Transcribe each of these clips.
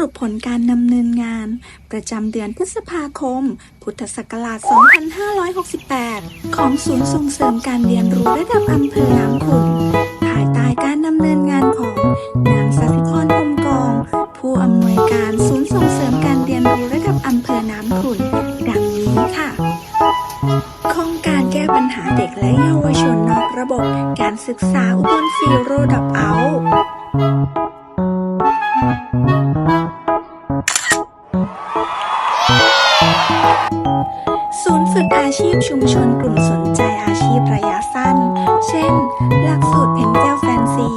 รุปผลการดำเนินงาน ประจำเดือนพฤษภาคม พุทธศักราช 2568 ของศูนย์ส่งเสริมการเรียนรู้ระดับอำเภอน้ำขุ่นภายใต้การดำเนินงานของนางสัสิพรอมกอง ผู้อำนวยการศูนย์ส่งเสริมการเรียนรู้ระดับอำเภอน้ำขุ่นดังนี้ค่ะโครงการแก้ปัญหาเด็กและเยาวชนนอกระบบ การศึกษาอุบลฟีโรดับเอา ศูนย์ฝึกอาชีพชุมชนกลุ่มสนใจอาชีพระยะสั้น เช่น หลักสูตรเพนเจลแฟนซี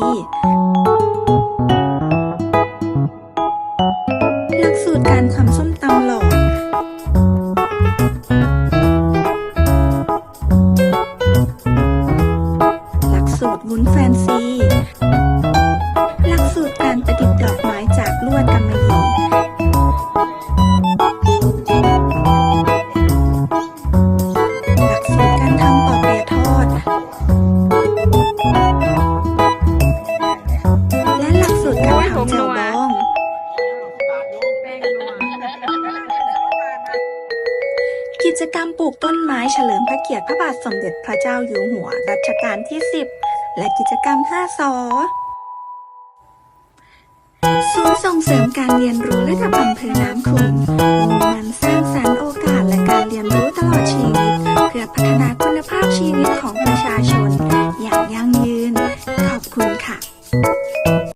หลักสูตรการทำส้มตำหลอดหลักสูตรวุ้นแฟนซี กิจกรรมปลูกต้นไม้เฉลิมพระเกียรติพระบาทสมเด็จพระเจ้าอยู่หัวรัชกาลที่ 10 และกิจกรรม 5 สอศูนย์ส่งเสริมการเรียนรู้และดับอำเภอน้ำคลุมมุ่งมันสร้างสรรค์โอกาสและการเรียนรู้ตลอดชีวิต เพื่อพัฒนาคุณภาพชีวิตของประชาชน